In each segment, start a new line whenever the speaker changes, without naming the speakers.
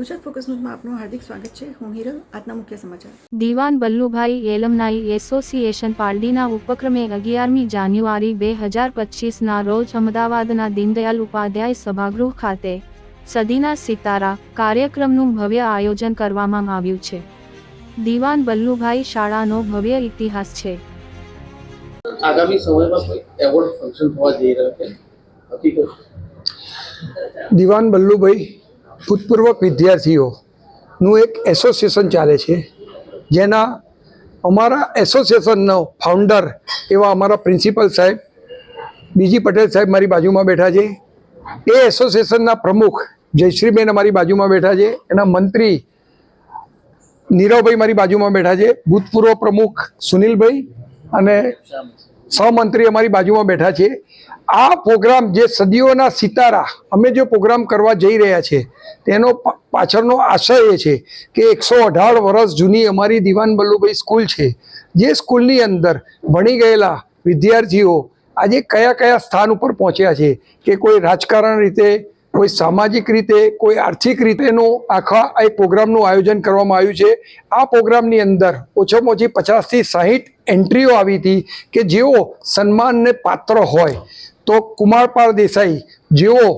Gujarat focus ન્યૂઝમાં આપનું હાર્દિક સ્વાગત છે. હું હિરલ આજના મુખ્ય સમાચાર.
દિવાન બલ્લુભાઈ એલમનાઈ એસોસિએશન પાલડીના ઉપક્રમે અગિયારમી જાન્યુઆરી બે હજાર પચીસના રોજ અમદાવાદના દીનદયાલ ઉપાધ્યાય સભાગૃહ ખાતે સદીના સિતારા કાર્યક્રમનું ભવ્ય આયોજન કરવામાં આવ્યું છે. દિવાન બલ્લુભાઈ શાળાનો ભવ્ય ઇતિહાસ છે.
આગામી સમયમાં કોઈ એવોર્ડ ફંક્શન થવા જઈ રહ્યો છે? હકીકત
દિવાન બલ્લુભાઈ ભૂતપૂર્વ વિદ્યાર્થીઓનું એક એસોસિએશન ચાલે છે. જેના અમારા એસોસિએશનનો ફાઉન્ડર એવા અમારા પ્રિન્સિપલ સાહેબ, બીજી પટેલ સાહેબ મારી બાજુમાં બેઠા છે. એ એસોસિએશનના પ્રમુખ જયશ્રીબેન અમારી બાજુમાં બેઠા છે. એના મંત્રી નીરવભાઈ મારી બાજુમાં બેઠા છે. ભૂતપૂર્વ પ્રમુખ સુનિલભાઈ અને સહમંત્રી અમારી બાજુમાં બેઠા છે. આ પ્રોગ્રામ જે સદીઓના સિતારા અમે જે પ્રોગ્રામ કરવા જઈ રહ્યા છે, તેનો પાછળનો આશય એ છે કે એકસો અઢાર વર્ષ જૂની અમારી દિવાન બલ્લુભાઈ સ્કૂલ છે, જે સ્કૂલની અંદર ભણી ગયેલા વિદ્યાર્થીઓ આજે કયા કયા સ્થાન ઉપર પહોંચ્યા છે કે કોઈ રાજકારણ રીતે, કોઈ સામાજિક રીતે, કોઈ આર્થિક રીતેનું આખા એક પ્રોગ્રામનું આયોજન કરવામાં આવ્યું છે. આ પ્રોગ્રામની અંદર ઓછામાં ઓછી પચાસથી સાહીઠ એન્ટ્રીઓ આવી હતી કે જેઓ સન્માનને પાત્ર હોય તો કુમારપાળ દેસાઈ જેઓ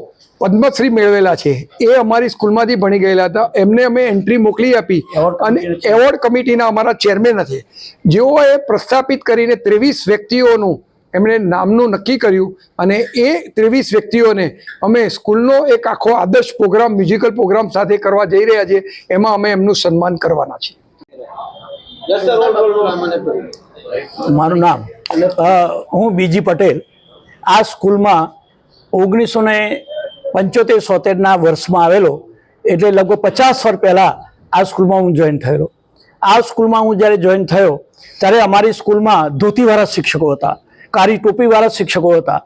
પદ્મશ્રી મેળવેલા છે એ અમારી સ્કૂલમાંથી ભણી ગયેલા હતા. એમને અમે એન્ટ્રી મોકલી આપી અને એવોર્ડ કમિટીના અમારા ચેરમેન છે જેઓએ પ્રસ્થાપિત કરીને ત્રેવીસ વ્યક્તિઓનું એમણે નામનું નક્કી કર્યું અને એ ત્રેવીસ વ્યક્તિઓને અમે સ્કૂલનો એક આખો આદર્શ પ્રોગ્રામ મ્યુઝિકલ પ્રોગ્રામ સાથે કરવા જઈ રહ્યા છીએ. એમાં અમે એમનું સન્માન કરવાના છીએ.
મારું નામ. હું બીજી પટેલ. આ સ્કૂલમાં ઓગણીસો ને પંચોતેર સોતેરના વર્ષમાં આવેલો એટલે લગભગ પચાસ વર્ષ પહેલાં આ સ્કૂલમાં હું જોઈન થયેલો. આ સ્કૂલમાં હું જ્યારે જોઈન થયો ત્યારે અમારી સ્કૂલમાં ધોતીવાળા શિક્ષકો હતા કાળી ટોપીવાળા શિક્ષકો હતા.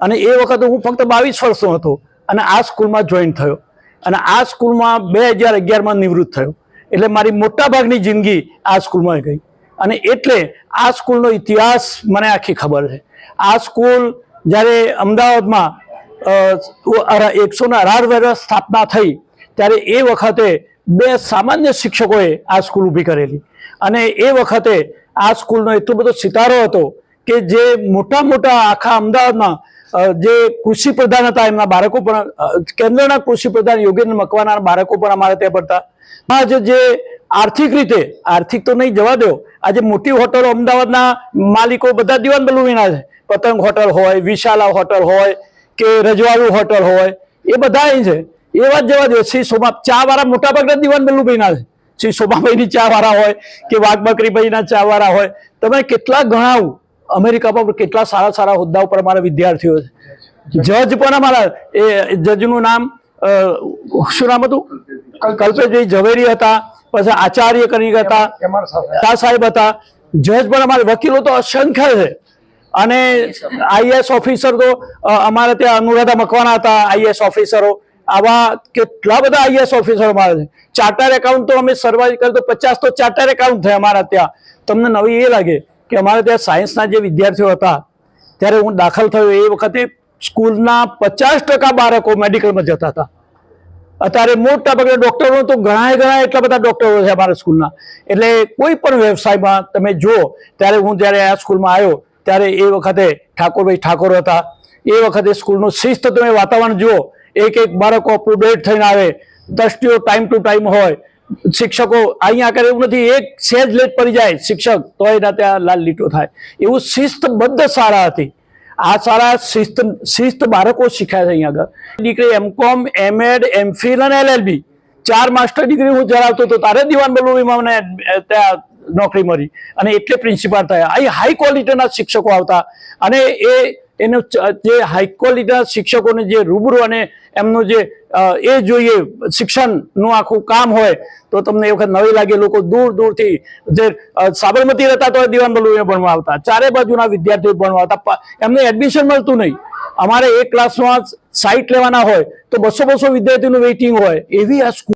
અને એ વખતે હું ફક્ત બાવીસ વર્ષનો હતો અને આ સ્કૂલમાં જોઈન થયો. અને આ સ્કૂલમાં બે હજાર અગિયારમાં નિવૃત્ત થયો. એટલે મારી મોટાભાગની જિંદગી આ સ્કૂલમાં ગઈ. અને એટલે આ સ્કૂલનો ઇતિહાસ મને આખી ખબર છે. આ સ્કૂલ જ્યારે અમદાવાદમાં એકસો ને અઢાર વર્ષ સ્થાપના થઈ, ત્યારે એ વખતે બે સામાન્ય શિક્ષકોએ આ સ્કૂલ ઊભી કરેલી. અને એ વખતે આ સ્કૂલનો એટલો બધો સિતારો હતો કે જે મોટા મોટા આખા અમદાવાદમાં જે કૃષિ પ્રધાન હતા, એમના બાળકો પણ કેન્દ્રના કૃષિ પ્રધાન યોગેન્દ્ર મકવાના બાળકો પણ અમારે ત્યાં પડતા આજે જે આર્થિક રીતે, આર્થિક તો નહીં જવા દો, આજે મોટી હોટલો અમદાવાદના માલિકો બધા દિવાન બલુવીના છે. પતંગ હોટલ હોય, વિશાલા હોટલ હોય, કે રજવાડું હોટલ હોય, એ બધા અહીં છે. એવા જ જવા દો, શ્રી સોમા ચા વાળા મોટા ભાગના દિવાન બલ્લુભાઈના છે. શ્રી સોમાભાઈની ચા વાળા હોય, કે વાઘ બકરીભાઈના ચા વાળા હોય, તમે કેટલા ગણાવું અમેરિકામાં કેટલા સારા સારા હોદ્દા ઉપર અમારા વિદ્યાર્થીઓ છે. જજ પણ અમારા એ જજનું નામ શું નામ હતું? કલ્પેશભાઈ ઝવેરી હતા પછી આચાર્ય કરી હતા તા સાહેબ હતા. જજ પણ અમારે વકીલો તો અસંખ્ય છે. અને આઈએસ ઓફિસર તો અમારે ત્યાં અનુરાધા મકવાના હતા આઈએસ ઓફિસરો. આવા કેટલા બધા આઈએસ ઓફિસરો અમારે છે. ચાર્ટર એકાઉન્ટ તો અમે સર્વાઈ કરીએ તો પચાસ તો ચાર્ટર એકાઉન્ટ થાય અમારા ત્યાં. તમને નવી એ લાગે. કે અમારે ત્યાં સાયન્સના જે વિદ્યાર્થીઓ હતા, ત્યારે હું દાખલ થયો એ વખતે સ્કૂલના પચાસ ટકા બાળકો મેડિકલમાં જતા હતા. અત્યારે મોટા ભાગે ડૉક્ટરો તો ઘણા ઘણા એટલા બધા ડૉક્ટરો છે અમારા સ્કૂલના. એટલે કોઈ પણ વ્યવસાયમાં તમે જુઓ, ત્યારે હું જ્યારે આ સ્કૂલમાં આવ્યો, ત્યારે એ વખતે ઠાકોરભાઈ ઠાકોર હતા. એ વખતે સ્કૂલનું શિસ્ત તમે વાતાવરણ જુઓ, એક એક બાળકો અપ થઈને આવે. દ્રષ્ટિઓ ટાઈમ ટુ ટાઈમ હોય. શિક્ષકો અહીંયા આગળ એવું નથી, એક સેજ લેટ પડી જાય શિક્ષક તો એના ત્યાં લાલ લીટો થાય. એવું શિસ્તબદ્ધ શાળા હતી. આ સારા શિસ્ત શિસ્ત બાળકો શીખ્યા છે અહીંયા આગળ. દીકરી M Com, M Ed, M Phil અને એલએલબી ચાર માસ્ટર ડિગ્રી હું ધરાવતો હતો, તારે દિવાન બલુવીમાં મને ત્યાં નોકરી મળી. અને એટલે પ્રિન્સિપાલ થયા. અહીં હાઈ ક્વોલિટીના શિક્ષકો આવતા. અને એ એનું જે હાઈ ક્વોલિટીના શિક્ષકોને જે રૂબરૂ અને એમનું જે એ જોઈએ શિક્ષણનું આખું કામ હોય, તો તમને એ વખત નવી લાગે, લોકો દૂર દૂરથી જે સાબરમતી રહેતા તો દિવાન બલુએ ભણવા આવતા, ચારે બાજુના વિદ્યાર્થીઓ ભણવા આવતા એમને એડમિશન મળતું નહીં. અમારે એક ક્લાસમાં સાઈટ લેવાના હોય, તો બસો બસો વિદ્યાર્થીનું વેઇટિંગ હોય, એવી આ સ્કૂલ